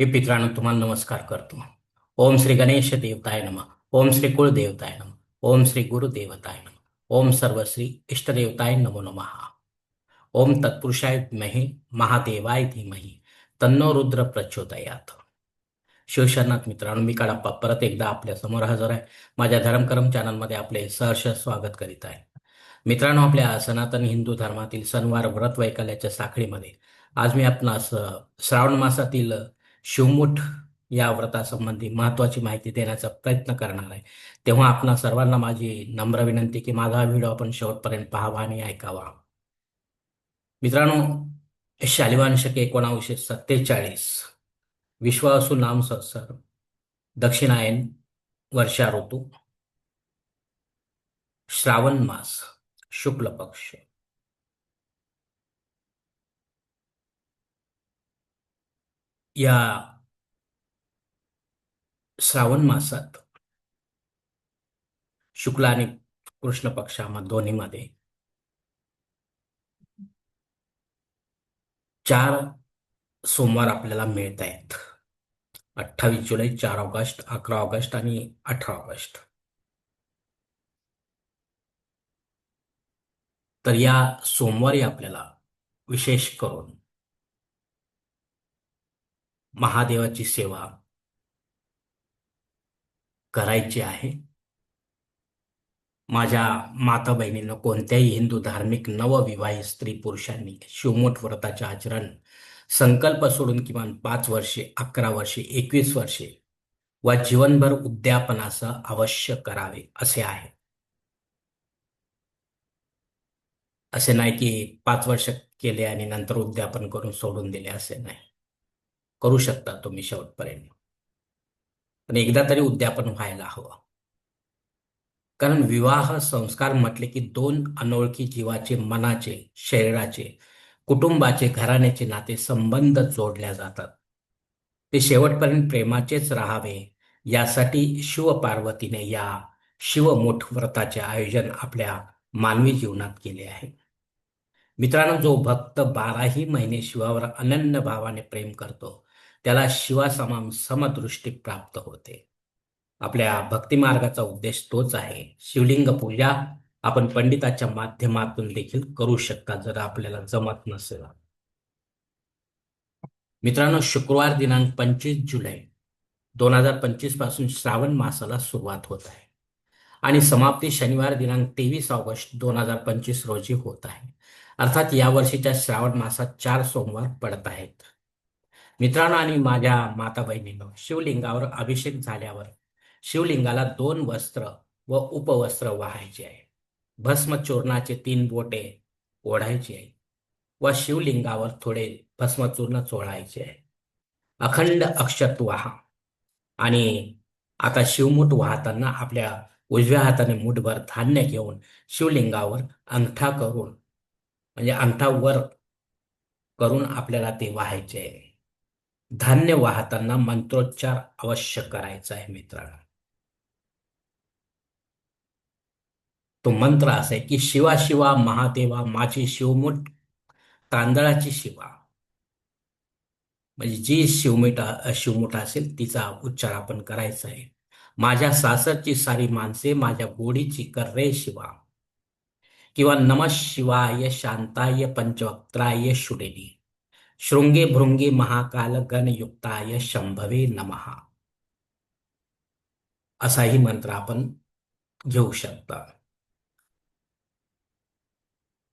हे पित्रांनो तुम्हाला नमस्कार करतो. ओम श्री गणेश देवताय नम. ओम श्री कुळदेवताय नम. ओम श्री गुरुदेवताय नम. ओम सर्वश्री इष्टदेवताय नमो नमः. ओम तत्पुरुषाय महे महादेवाय धीमही तन्नो रुद्र प्रचोदयात. शिवशरणात मित्रांनो मी काळाप्पा परत एकदा आपल्यासमोर हजर आहे. माझ्या धर्मकर्म चॅनलमध्ये आपले सहर्ष स्वागत करीत आहे. मित्रांनो आपल्या सनातन हिंदू धर्मातील सणवार व्रत वैकल्याच्या साखळीमध्ये आज मी आपणास श्रावण मासातील शिवमुठ या व्रतासंबंधी महत्वाची माहिती देण्याचा प्रयत्न करणार आहे. तेव्हा आपणा सर्वांना माझी नम्र विनंती की माझा व्हिडिओ आपण शेवटपर्यंत पाहावा आणि ऐकावा. मित्रांनो शालिवान शके एकोणावीसशे सत्तेचाळीस. विश्वासू नाम संवत्सर दक्षिणायन वर्षा ऋतू. श्रावण मास. शुक्ल पक्ष. या श्रावण मासात शुक्ल आणि कृष्ण पक्षामध्ये दोन्हीमध्ये चार सोमवार आपल्याला मिळत आहेत. अठ्ठावीस जुलै चार ऑगस्ट अकरा ऑगस्ट आणि अठरा ऑगस्ट. तर या सोमवारी आपल्याला विशेष करून महादेवाची सेवा करायची आहे. माझ्या माता बहिणींना कोणत्याही हिंदू धार्मिक नवविवाहित स्त्री पुरुषांनी शिवमोठ व्रताचे आचरण संकल्प सोडून किमान पाच वर्षे अकरा वर्षे एकवीस वर्षे व जीवनभर उद्यापनासह अवश्य करावे असे आहे. असे नाही की पाच वर्ष केले आणि नंतर उद्यापन करून सोडून दिले असे नाही. करू शकता तुम्ही शेवटपर्यंत. पण एकदा तरी उद्यापन व्हायला हवं. कारण विवाह संस्कार म्हटले की दोन अनोळखी जीवाचे मनाचे शरीराचे कुटुंबाचे घराण्याचे नाते संबंध जोडल्या जातात. ते शेवटपर्यंत प्रेमाचेच राहावे यासाठी शिवपार्वतीने या शिवमुठ व्रताचे आयोजन आपल्या मानवी जीवनात केले आहे. मित्रांनो जो भक्त बाराही महिने शिवावर अनन्य भावाने प्रेम करतो त्याला शिवासमाम समदृष्टी प्राप्त होते. आपल्या भक्तिमार्गाचा उद्देश तोच आहे. शिवलिंग पूजा आपण पंडिताच्या माध्यमातून देखील करू शकता जर आपल्याला जमत नसेल. मित्रांनो शुक्रवार दिनांक पंचवीस जुलै दोन हजार पंचवीसपासून श्रावण मासाला सुरुवात होत आहे. आणि समाप्ती शनिवार दिनांक तेवीस ऑगस्ट दोन हजार पंचवीस रोजी होत आहे. अर्थात या वर्षीच्या श्रावण मासात चार सोमवार पडत आहेत. मित्रांनो आणि माझ्या माता बहिणींनो शिवलिंगावर अभिषेक झाल्यावर शिवलिंगाला दोन वस्त्र व उपवस्त्र वाहायचे आहे. भस्म चूर्णाचे तीन बोटे ओढायची आहे व शिवलिंगावर थोडे भस्मचूर्ण चोळायचे आहे. अखंड अक्षत वाहा आणि आता शिवमुठ वाहताना आपल्या उजव्या हाताने मुठभर धान्य घेऊन शिवलिंगावर अंगठा करून म्हणजे अंगठा वर करून आपल्याला ते वाहायचे आहे. धान्य वाहताना मंत्रोच्चार अवश्य करायचा आहे मित्रांनो. तो मंत्र असा आहे की शिवा शिवा महादेवा माझी शिवमुठ तांदळाची शिवा. म्हणजे जी शिवमीठ शिवमुठ असेल तिचा उच्चार आपण करायचा आहे. माझ्या सासरची सारी माणसे माझ्या गोडीची कर रे शिवा. किंवा नम शिवाय शांताय पंचवक्त्राय शुडेनी शृंगे भृंगे महाकाल गणयुक्ताय शंभवे नमः असाही मंत्र आपण घेऊ शकता.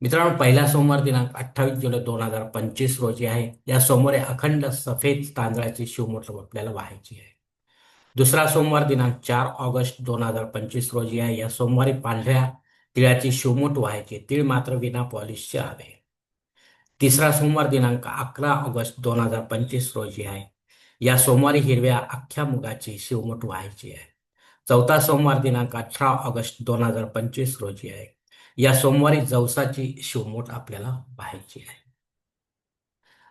मित्रांनो पहिला सोमवार दिनांक अठ्ठावीस जुलै दोन हजार पंचवीस रोजी आहे. या सोमवारी अखंड सफेद तांदळाची शिवमुठ आपल्याला व्हायची आहे. दुसरा सोमवार दिनांक चार ऑगस्ट दोन हजार पंचवीस रोजी आहे. या सोमवारी पांढऱ्या तिळाची शिवमूट व्हायची तीळ मात्र विना पॉलिशचे हवे. तिसरा सोमवार दिनांक अकरा ऑगस्ट दोन हजार पंचवीस रोजी आहे. या सोमवारी हिरव्या अख्ख्या मुगाची शिवमोठ व्हायची आहे. चौथा सोमवार दिनांक अठरा ऑगस्ट दोन हजार पंचवीस रोजी आहे. या सोमवारी जवसाची शिवमोठ आपल्याला पाहायची आहे.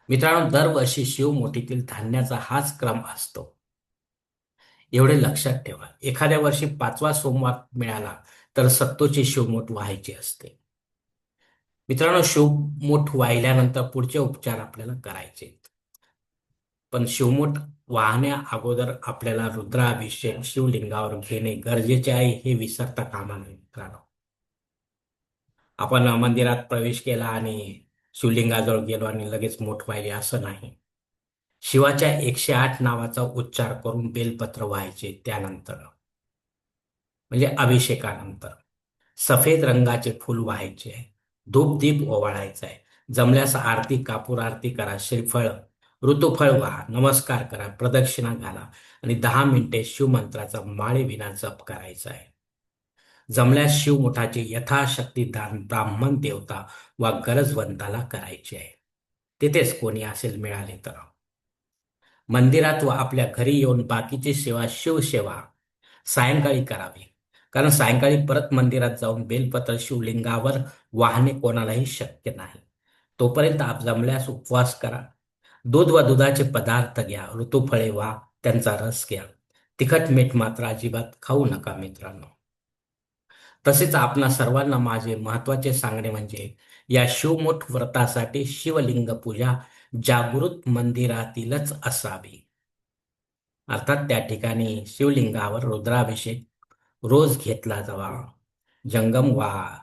मित्रांनो दरवर्षी शिवमोठीतील धान्याचा हाच क्रम असतो. एवढे लक्षात ठेवा एखाद्या वर्षी पाचवा सोमवार मिळाला तर सत्तोची शिवमूठ व्हायची असते. मित्रांनो शिवमोठ वाहिल्यानंतर पुढचे उपचार आपल्याला करायचे पण शिवमोठ वाहण्या अगोदर आपल्याला रुद्राभिषेक शिवलिंगावर घेणे गरजेचे आहे हे विसरता कामा नये मित्रांनो. आपण मंदिरात प्रवेश केला आणि शिवलिंगाजवळ गेलो आणि लगेच मोठ व्हायले असं नाही. शिवाच्या एकशे आठ नावाचा उच्चार करून बेलपत्र व्हायचे त्यानंतर. म्हणजे अभिषेकानंतर. सफेद रंगाचे फूल व्हायचे. धूप दीप ओवाळायचा आहे जमल्यास आरती कापूर आरती करा श्रीफळ ऋतुफळ व्हा नमस्कार करा प्रदक्षिणा घाला आणि दहा मिनिटे शिवमंत्राचा माळे विना जप करायचा आहे जमल्यास शिवमुठाचे यथाशक्ती दान ब्राह्मण देवता वा गरजवंताला करायचे आहे. तिथेच कोणी असेल मिळाले तर. मंदिरात व आपल्या घरी येऊन बाकीची सेवा शिवसेवा सायंकाळी करावी. कारण सायंकाळी परत मंदिरात जाऊन बेलपत्र शिवलिंगावर वाहणे कोणालाही शक्य नाही. तोपर्यंत आप जमल्यास उपवास करा. दूध व दुधाचे पदार्थ घ्या ऋतुफळे वा त्यांचा रस घ्या. तिखट मीठ मात्र अजिबात खाऊ नका मित्रांनो. तसेच आपणा सर्वांना माझे महत्त्वाचे सांगणे म्हणजे या शिवमुठ व्रतासाठी शिवलिंग पूजा जागृत मंदिरातीलच असावी. अर्थात त्या ठिकाणी शिवलिंगावर रुद्राभिषेक रोज घेतला जावा. जंगम वा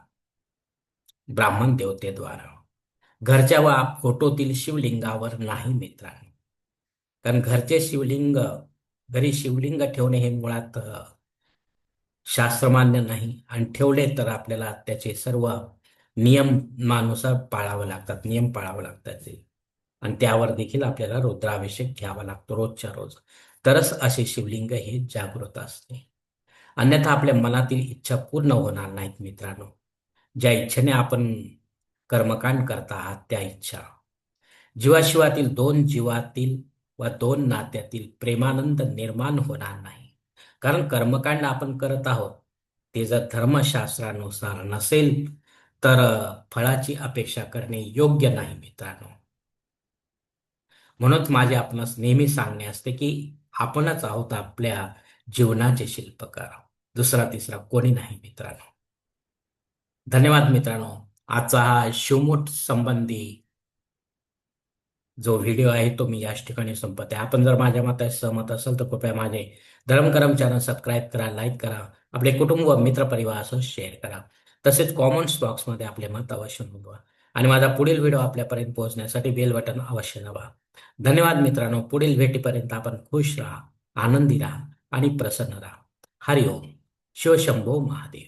ब्राह्मण देवतेद्वारा. घरच्या वा फोटोतील शिवलिंगावर नाही मित्रांनो. कारण घरचे शिवलिंग घरी शिवलिंग ठेवणे हे मुळात शास्त्रमान्य नाही. आणि ठेवले तर आपल्याला त्याचे सर्व नियमानुसार पाळावं लागतात नियम पाळावं लागतात ते. आणि त्यावर देखील आपल्याला रुद्राभिषेक घ्यावा लागतो रोजच्या रोज. तरच असे शिवलिंग हे जागृत असते. अन्यथा आपल्या मनातील इच्छा पूर्ण होणार नाहीत मित्रांनो. ज्या इच्छेने आपण कर्मकांड करता आहात त्या इच्छा. जीवाशिवातील दोन जीवातील व दोन नात्यातील प्रेमानंद निर्माण होणार नाही. कारण कर्मकांड आपण करत आहोत ते जर धर्मशास्त्रानुसार नसेल तर फळाची अपेक्षा करणे योग्य नाही मित्रांनो. म्हणून माझे आपणास नेहमी सांगणे असते की आपणच आहोत आपल्या जीवनाचे शिल्पकार. दुसरा तिसरा कोणी नाही मित्रांनो. धन्यवाद मित्रांनो. आजचा हा शिवमुठ संबंधी जो व्हिडिओ आहे तो मी याच ठिकाणी संपत आहे आपण जर माझ्या मताशी सहमत असेल तर कृपया माझे धर्मकरम चॅनल सबस्क्राईब करा लाईक करा आपले कुटुंब व मित्रपरिवारासह शेअर करा. तसेच कॉमेंट्स बॉक्समध्ये आपले मत अवश्य नोंदवा. आणि माझा पुढील व्हिडिओ आपल्यापर्यंत पोहोचण्यासाठी बेल बटन अवश्य दाबा. धन्यवाद मित्रांनो. पुढील भेटीपर्यंत आपण खुश राहा आनंदी राहा आणि प्रसन्न राहा. हरिओम. शिवशंभो महादेव